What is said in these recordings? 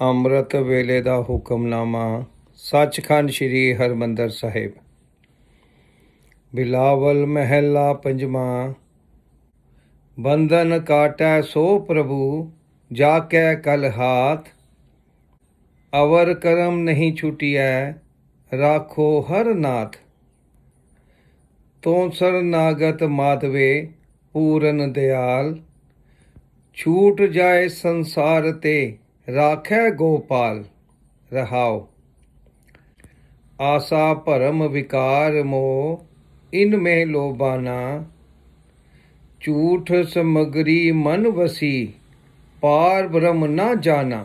ਅੰਮ੍ਰਿਤ ਵੇਲੇ ਦਾ ਹੁਕਮਨਾਮਾ, ਸੱਚਖੰਡ ਸ੍ਰੀ ਹਰਮੰਦਰ ਸਾਹਿਬ। ਬਿਲਾਵਲ ਮਹਿਲਾ ਪੰਜਵਾਂ, ਬੰਧਨ ਕਾਟੈ ਸੋ ਪ੍ਰਭੂ ਜਾ ਕੈ ਕਲ ਹਾਥ। ਅਵਰ ਕਰਮ ਨਹੀਂ ਛੁਟਿਐ, ਰਾਖੋ ਹਰ ਨਾਥ। ਤੋਂ ਸਰਨਾਗਤ ਮਾਧਵੇ, ਪੂਰਨ ਦਿਆਲ। ਛੂਟ ਜਾਏ ਸੰਸਾਰ ਤੇ ਰਾਖੈ ਗੋਪਾਲ, ਰਹਾਓ। ਆਸਾ ਭਰਮ ਵਿਕਾਰ ਮੋ ਇਨ ਮੇ ਲੋਬਾਨਾ ਝੂਠ ਸਮਗਰੀ ਮਨ ਵਸੀ, ਪਾਰ ਬ੍ਰਹਮ ਨਾ ਜਾਣਾ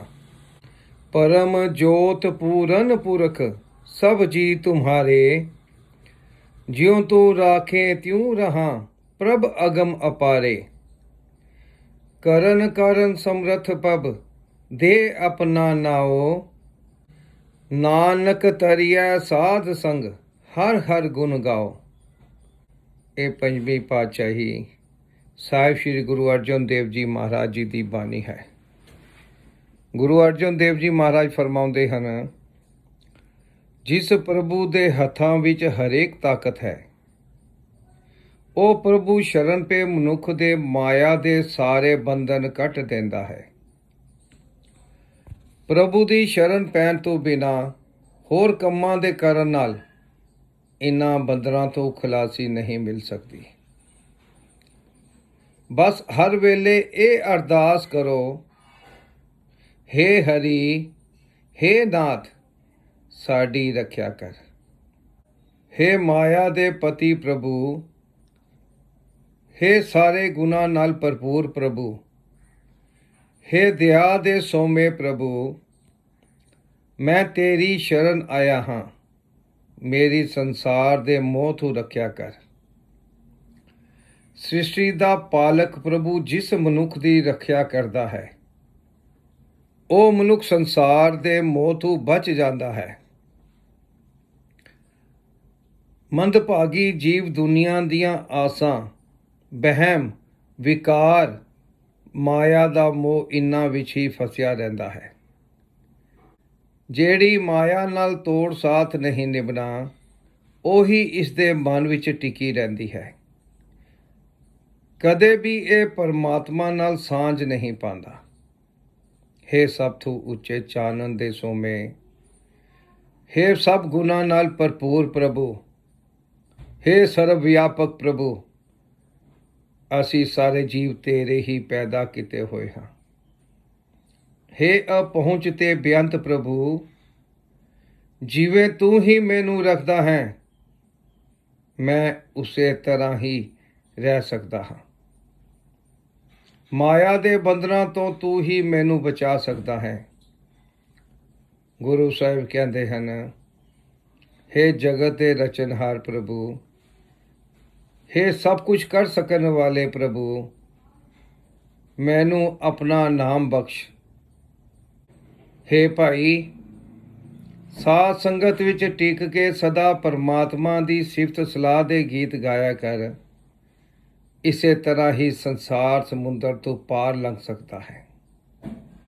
ਪਰਮ ਜੋਤ ਪੂਰਨ ਪੁਰਖ, ਸਭ ਜੀ ਤੁਮਾਰੇ। ਜਿਉ ਤੂੰ ਰਾਖੇ ਤਿਉ ਰਹਾ, ਪ੍ਰਭ ਅਗਮ ਅਪਾਰੇ। ਕਰਨ ਕਰਨ ਸਮਰਥ ਪਬ ਦੇ ਆਪਣਾ ਨਾਉ। ਨਾਨਕ ਤਰੀਐ ਸਾਧ ਸੰਗ, ਹਰ ਹਰ ਗੁਣ ਗਾਓ ਇਹ ਪੰਜਵੀਂ ਪਾਤਸ਼ਾਹੀ ਸਾਹਿਬ ਸ੍ਰੀ ਗੁਰੂ ਅਰਜਨ ਦੇਵ ਜੀ ਮਹਾਰਾਜ ਜੀ ਦੀ ਬਾਣੀ ਹੈ। ਗੁਰੂ ਅਰਜਨ ਦੇਵ ਜੀ ਮਹਾਰਾਜ ਫਰਮਾਉਂਦੇ ਹਨ, ਜਿਸ ਪ੍ਰਭੂ ਦੇ ਹੱਥਾਂ ਵਿੱਚ ਹਰੇਕ ਤਾਕਤ ਹੈ, ਉਹ ਪ੍ਰਭੂ ਸ਼ਰਨ ਪੇ ਮਨੁੱਖ ਦੇ ਮਾਇਆ ਦੇ ਸਾਰੇ ਬੰਧਨ ਕੱਟ ਦਿੰਦਾ ਹੈ। ਪ੍ਰਭੂ ਦੀ ਸ਼ਰਨ ਪੈਣ ਤੋਂ ਬਿਨਾ ਹੋਰ ਕੰਮਾਂ ਦੇ ਕਰਨ ਨਾਲ ਇਨ੍ਹਾਂ ਬੰਦਰਾਂ ਤੋਂ ਖਲਾਸੀ ਨਹੀਂ ਮਿਲ ਸਕਦੀ। ਬਸ ਹਰ ਵੇਲੇ ਇਹ ਅਰਦਾਸ ਕਰੋ, ਹੇ ਹਰੀ, ਹੇ ਨਾਥ, ਸਾਡੀ ਰੱਖਿਆ ਕਰ। ਹੇ ਮਾਇਆ ਦੇ ਪਤੀ ਪ੍ਰਭੂ, ਹੇ ਸਾਰੇ ਗੁਨਾ ਨਾਲ ਭਰਪੂਰ ਪ੍ਰਭੂ ਹੇ ਦਇਆ ਦੇ ਸੋਮੇ ਪ੍ਰਭੂ, ਮੈਂ ਤੇਰੀ ਸ਼ਰਨ ਆਇਆ ਹਾਂ। ਮੇਰੀ ਸੰਸਾਰ ਦੇ ਮੋਹ ਤੋਂ ਰੱਖਿਆ ਕਰ। ਸ੍ਰਿਸ਼ਟੀ ਦਾ ਪਾਲਕ ਪ੍ਰਭੂ ਜਿਸ ਮਨੁੱਖ ਦੀ ਰੱਖਿਆ ਕਰਦਾ ਹੈ, ਉਹ ਮਨੁੱਖ ਸੰਸਾਰ ਦੇ ਮੋਹ ਤੋਂ ਬਚ ਜਾਂਦਾ ਹੈ। ਮੰਦਭਾਗੀ ਜੀਵ ਦੁਨੀਆ ਦੀਆਂ ਆਸਾਂ ਬਹਿਮ ਵਿਕਾਰ ਮਾਇਆ ਦਾ ਮੋਹ ਇਨ੍ਹਾਂ ਵਿੱਚ ਹੀ ਫਸਿਆ ਰਹਿੰਦਾ ਹੈ। ਜਿਹੜੀ ਮਾਇਆ ਨਾਲ ਤੋੜ ਸਾਥ ਨਹੀਂ ਨਿਭਣਾ, ਉਹੀ ਇਸ ਦੇ ਮਨ ਵਿੱਚ ਟਿਕੀ ਰਹਿੰਦੀ ਹੈ। ਕਦੇ ਵੀ ਇਹ ਪਰਮਾਤਮਾ ਨਾਲ ਸਾਂਝ ਨਹੀਂ ਪਾਉਂਦਾ। ਹੇ ਸਭ ਤੋਂ ਉੱਚੇ ਚਾਨਣ ਦੇ ਸੋਮੇ, ਹੇ ਸਭ ਗੁਨਾ ਨਾਲ ਭਰਪੂਰ ਪ੍ਰਭੂ, ਹੇ ਸਰਵ ਵਿਆਪਕ ਪ੍ਰਭੂ ਅਸੀਂ ਸਾਰੇ ਜੀਵ ਤੇਰੇ ਹੀ ਪੈਦਾ ਕੀਤੇ ਹੋਏ ਹਾਂ। ਹੇ ਅਪਹੁੰਚ ਤੇ ਬੇਅੰਤ ਪ੍ਰਭੂ, ਜਿਵੇਂ ਤੂੰ ਹੀ ਮੈਨੂੰ ਰੱਖਦਾ ਹੈ। ਮੈਂ ਉਸੇ ਤਰ੍ਹਾਂ ਹੀ ਰਹਿ ਸਕਦਾ ਹਾਂ। ਮਾਇਆ ਦੇ ਬੰਧਨਾਂ ਤੋਂ ਤੂੰ ਹੀ ਮੈਨੂੰ ਬਚਾ ਸਕਦਾ ਹੈ। ਗੁਰੂ ਸਾਹਿਬ ਕਹਿੰਦੇ ਹਨ हे ਜਗਤ ਦੇ ਰਚਨਹਾਰ ਪ੍ਰਭੂ हे ਸਭ ਕੁਝ ਕਰ ਸਕਣ ਵਾਲੇ ਪ੍ਰਭੂ, ਮੈਨੂੰ ਆਪਣਾ ਨਾਮ ਬਖਸ਼। हे ਭਾਈ, ਸਾਧ ਸੰਗਤ ਵਿੱਚ ਟਿਕ ਕੇ ਸਦਾ ਪਰਮਾਤਮਾ ਦੀ ਸਿਫਤ ਸਲਾਹ ਦੇ ਗੀਤ ਗਾਇਆ ਕਰ। ਇਸੇ ਤਰ੍ਹਾਂ ਹੀ ਸੰਸਾਰ ਸਮੁੰਦਰ ਤੋਂ ਪਾਰ ਲੰਘ ਸਕਦਾ ਹੈ।